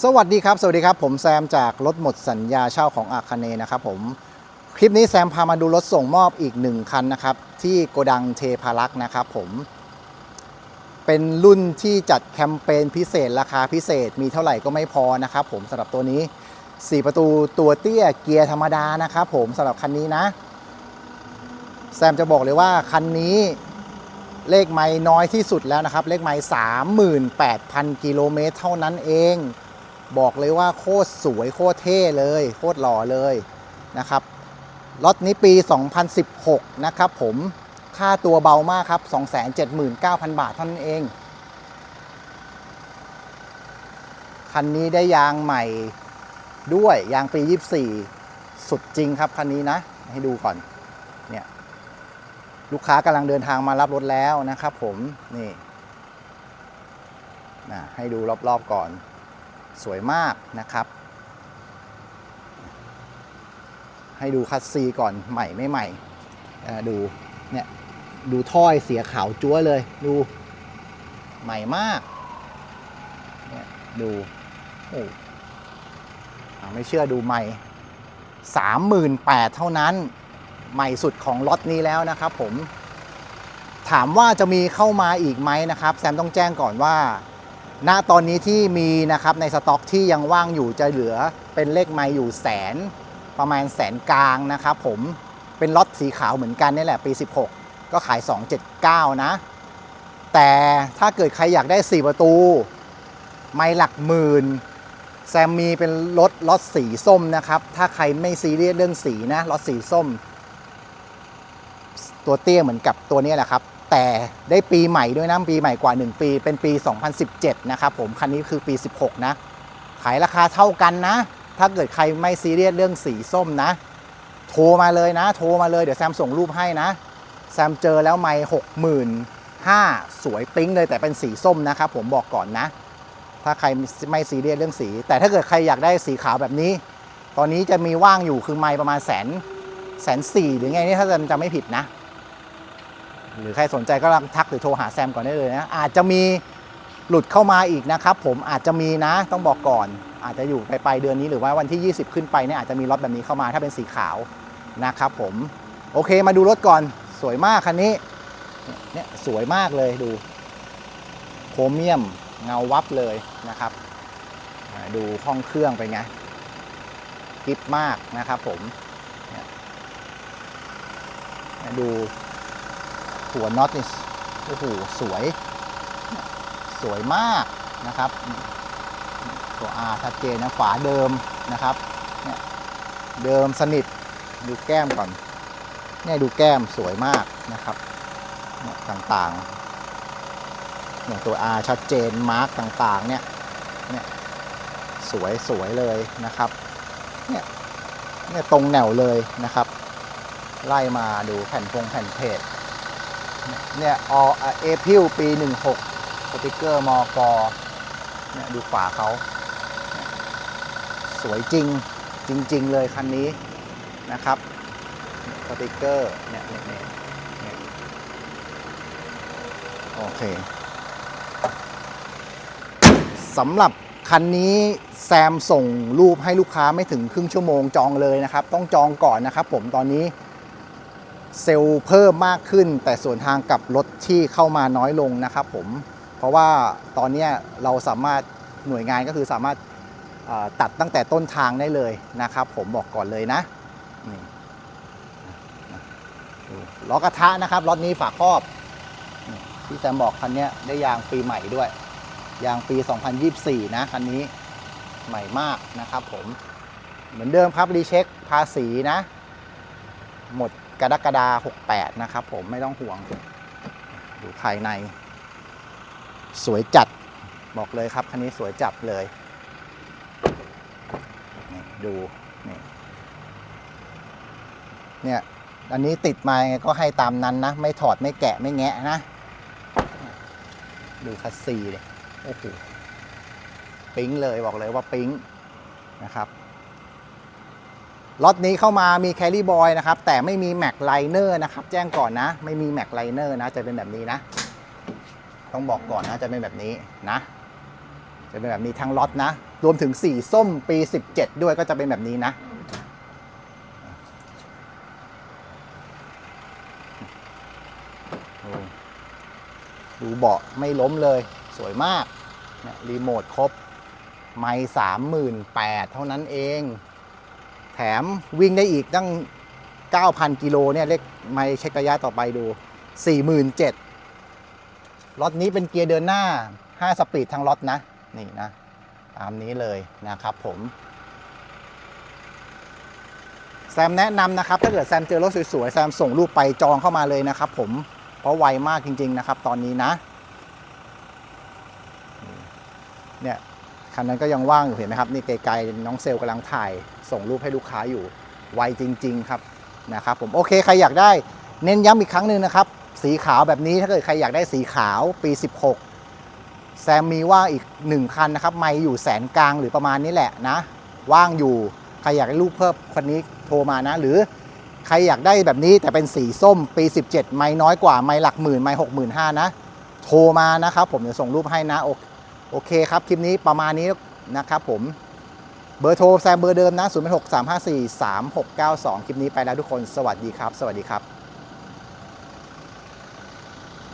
สวัสดีครับ สวัสดีครับ ผมแซมจากรถหมดสัญญาเช่าของอาคเนนะครับผม คลิปนี้แซมพามาดูรถส่งมอบอีกหนึ่งคันนะครับ ที่โกดังเทพารักษ์นะครับผม เป็นรุ่นที่จัดแคมเปญพิเศษราคาพิเศษมีเท่าไหร่ก็ไม่พอนะครับผมสำหรับตัวนี้ 4 ประตูตัวเตี้ยเกียร์ธรรมดานะครับผมสำหรับคันนี้นะ แซมจะบอกเลยว่าคันนี้เลขไม่น้อยที่สุดแล้วนะครับ เลขไม่38,000 กิโลเมตรเท่านั้นเอง บอกเลยว่าโคตรสวยโคตรเท่เลย โคตรหล่อเลยนะครับรถนี้ปี 2016 นะครับผมค่าตัวเบามากครับ 279,000 บาทเท่านั้นเอง คันนี้ได้ยางใหม่ด้วยยางปี 24 สุดจริงครับคันนี้นะ ให้ดูก่อนเนี่ยลูกค้ากำลังเดินทางมารับรถแล้วนะครับผมนี่นะให้ดูรอบๆก่อน สวยมากนะครับ ให้ดูคัสซีก่อนใหม่ไม่ใหม่ดูเนี่ยดูถ้อยเสียขาวจัวเลย ดูใหม่มากเนี่ยดูโอ้ไม่เชื่อดูใหม่สามหมื่นแปดเท่านั้นใหม่สุดของล็อตนี้แล้วนะครับผมถามว่าจะมีเข้ามาอีกไหมนะครับ แซมต้องแจ้งก่อนว่า ณตอนนี้ที่มีนะครับในสต็อกที่ยังว่างอยู่จะเหลือเป็นเลขไม้อยู่แสนประมาณแสนกลางนะครับผมเป็นล็อตสีขาวเหมือนกันนี่แหละปี 16 ก็ขาย 279 นะ แต่ถ้าเกิดใครอยากได้ 4 ประตู ไม่หลักหมื่นแซมมีเป็นรถล็อตสีส้มนะครับ ถ้าใครไม่ซีเรียสเรื่องสีนะล็อตสีส้ม ตัวเตี้ยเหมือนกับตัวนี้แหละครับ แต่ได้ปีใหม่ด้วยนะปีใหม่กว่า 1 ปี เป็นปี 2017 นะครับผมคันนี้คือปี 16 นะ ขายราคาเท่ากันนะ ถ้าเกิดใครไม่ซีเรียสเรื่องสีส้มนะ โทรมาเลยนะ โทรมาเลยเดี๋ยวแซมส่งรูปให้นะ แซมเจอแล้วไม่หกหมื่นห้าสวยปิ๊งเลยแต่เป็นสีส้มนะครับผมบอกก่อนนะ ถ้าใครไม่ซีเรียสเรื่องสี แต่ถ้าเกิดใครอยากได้สีขาวแบบนี้ ตอนนี้จะมีว่างอยู่คือไม่ประมาณแสนแสนสี่หรือไงนี่ถ้าแซมจำไม่ผิดนะ หรือใครสนใจก็ลองทักหรือโทรหาแซมก่อนได้เลยนะ อาจจะมีหลุดเข้ามาอีกนะครับ ผมอาจจะมีนะต้องบอกก่อน อาจจะอยู่ไปลายเดือนนี้หรือว่าวันที่ 20 ขึ้นไปเนี่ยอาจจะมีรถแบบนี้เข้ามาถ้าเป็นสีขาวนะครับผมโอเคมาดูรถก่อนสวยมากคันนี้เนี่ยสวยมากเลยดูโครเมียมเงาวับเลยนะครับดูห้องเครื่องไปไงกริปมากนะครับผมดู หัวน็อตนี่โอ้โหสวย สวยมากนะครับ ตัว R ชัดเจนนะฝาเดิมนะครับเนี่ยเดิมสนิทดูแก้มก่อนเนี่ยดูแก้มสวยมากนะครับเนี่ยต่างๆเนี่ยตัว R ชัดเจนมาร์กต่างๆเนี่ยเนี่ยสวยสวยเลยนะครับเนี่ยเนี่ยตรงแนวเลยนะครับ ไล่มาดูแผ่นพงแผ่นเพจ เนี่ยอเอพิลปี16สติกเกอร์มอกอเนี่ยดูฝาเขา สวยจริงจริง ๆ เลยคันนี้นะครับสติกเกอร์เนี่ยเนี่ยเนี่ยโอเคสำหรับคันนี้แซมส่งรูปให้ลูกค้าไม่ถึงครึ่งชั่วโมงจองเลยนะครับ ต้องจองก่อนนะครับผมตอนนี้ เซลล์เพิ่มมากขึ้น แต่ส่วนทางกับรถที่เข้ามาน้อยลงนะครับผม เพราะว่าตอนนี้เราสามารถหน่วยงานก็คือสามารถตัดตั้งแต่ต้นทางได้เลยนะครับ ผมบอกก่อนเลยนะล้อกระทะนะครับรถนี้ฝาครอบที่แซมบอกคันนี้ได้ยางปีใหม่ด้วย ยางปี 2024 นะคันนี้ใหม่มากนะครับผมเหมือนเดิมครับรีเช็คภาษีนะ หมด กรกฎาคม68 นะครับผมไม่ต้องห่วง ดูภายใน สวยจัดบอกเลยครับ คันนี้สวยจับเลยนี่ดูนี่เนี่ยอันนี้ติดมาไงก็ให้ตามนั้นนะ ไม่ถอดไม่แกะไม่แงะนะ ดูคัสซีเลยโอ้โหปิ๊งเลยบอกเลยว่าปิ๊งนะครับ ล็อตนี้เข้ามามีแคลรี่บอยนะครับ แต่ไม่มีแม็กไลเนอร์นะครับ แจ้งก่อนนะ ไม่มีแม็กไลเนอร์นะ จะเป็นแบบนี้นะ ต้องบอกก่อนนะ จะเป็นแบบนี้นะ จะเป็นแบบนี้ทั้งล็อตนะ รวมถึงสีส้มปี 17 ด้วยก็จะเป็นแบบนี้นะดูเบาะไม่ล้มเลย สวยมาก รีโมทครบ ไม่สามหมื่นแปดเท่านั้นเอง แถมวิ่งได้อีกตั้ง 9,000 กิโลเนี่ยเลขไม่เช็คระยะต่อไปดู 47,000ล็อตนี้เป็นเกียร์เดินหน้า 5 สปีดทั้งล็อตนะ นี่นะ ตามนี้เลยนะครับผม แซมแนะนำนะครับ ถ้าเกิดแซมเจอรถสวยๆ แซมส่งรูปไปจองเข้ามาเลยนะครับผม เพราะไวมากจริง ๆ นะครับ ตอนนี้นะ เนี่ย คันนั้นก็ยังว่างอยู่เห็นไหมครับนี่ไกลๆน้องเซลล์กำลังถ่ายส่งรูปให้ลูกค้าอยู่ไวจริง ๆ ครับนะครับผมโอเคใครอยากได้เน้นย้ำอีกครั้งหนึ่งนะครับ สีขาวแบบนี้ถ้าเกิดใครอยากได้สีขาวปี 16 แซมมีว่างอีก 1 คันนะครับ ไม่อยู่แสนกลางหรือประมาณนี้แหละนะ ว่างอยู่ใครอยากได้รูปเพิ่มคนนี้โทรมานะ หรือใครอยากได้แบบนี้แต่เป็นสีส้มปี 17 ไม่น้อยกว่าไม่หลักหมื่นไม่หกหมื่นห้านะ โทรมานะครับผมจะส่งรูปให้นะโอ โอเคครับ คลิปนี้ประมาณนี้นะครับผมเบอร์โทรแซมเบอร์เดิมนะ 0 6 3 5 4 3 6 9 2 คลิปนี้ไปแล้วทุกคน สวัสดีครับ สวัสดีครับ